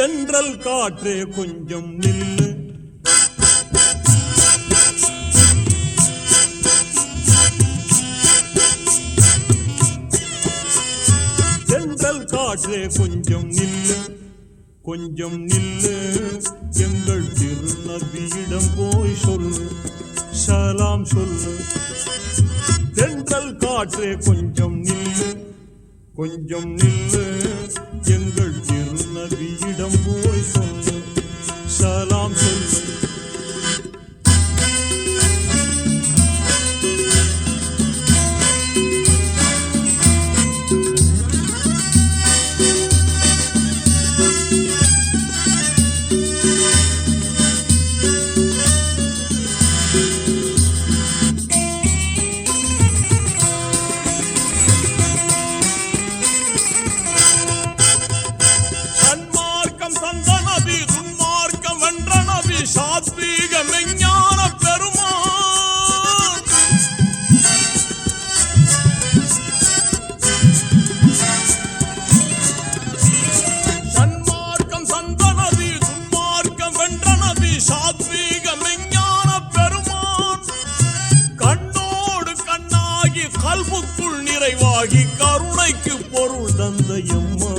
தென்றல் காற்றே கொஞ்சம் நில்லு. தென்றல் காற்றே கொஞ்சம் நில்லு. கொஞ்சம் நில்லு. எங்கள் திருநபியிடம் போய் சொல்லு. சலாம் சொல்லு. தென்றல் காற்றே கொஞ்சம் நில்லு. கொஞ்சம் நில்லு. எங்கள் திருநபியிடம் போய் சொல்லு சலாம் சொல்லு ஆகி கருணைக்கு பொருள் தந்த எம்மா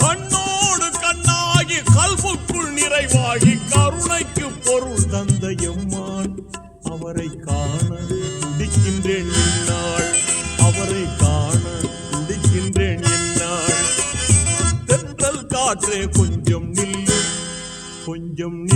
கண்ணோடு கண்ணாகி கல்புக்குள் நிறைவாகி கருணைக்கு பொருள் தந்த எம்மான் அவரை காண துடிக்கின்றேன் என்னாள் அவரை காண துடிக்கின்றேன் என்னாள் தென்றல் காற்றே கொஞ்சம் நில் கொஞ்சம்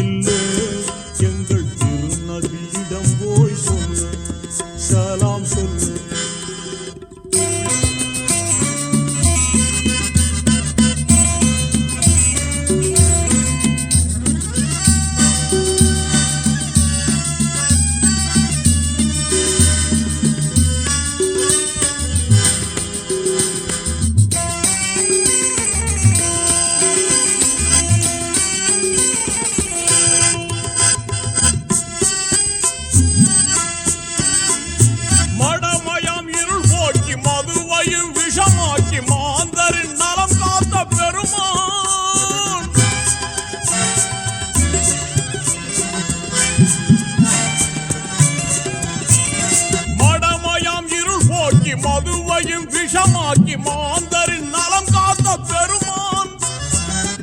விஷமாக்கி மாந்தரின் நலம் காத்த பெருமான்.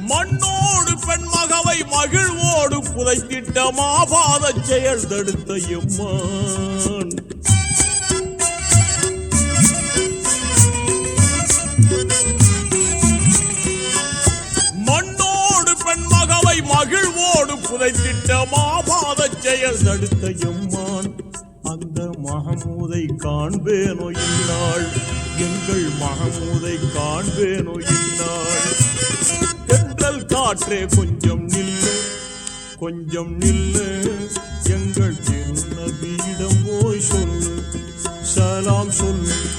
மண்ணோடு பெண்மகவை மகிழ்வோடு புதைத்திட்ட மாபாத செயல் தடுத்த எம்மான். மண்ணோடு பெண்மகவை மகிழ்வோடு புதைத்திட்ட மாபாத செயல் தடுத்த எம்மான். அந்த மகமூதை காண்பேனோ இந்நாள்? எங்கள் மகமூதை காண்பேனோ இந்நாள்? தென்றல் காற்றே கொஞ்சம் நில்லு கொஞ்சம் நில்லு. எங்கள் திருநபியிடம் போய் சொல்லு சலாம் சொல்லு.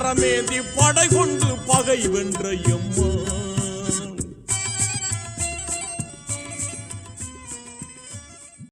கரமேந்தி படை கொண்டு பகை வென்ற எம்மா.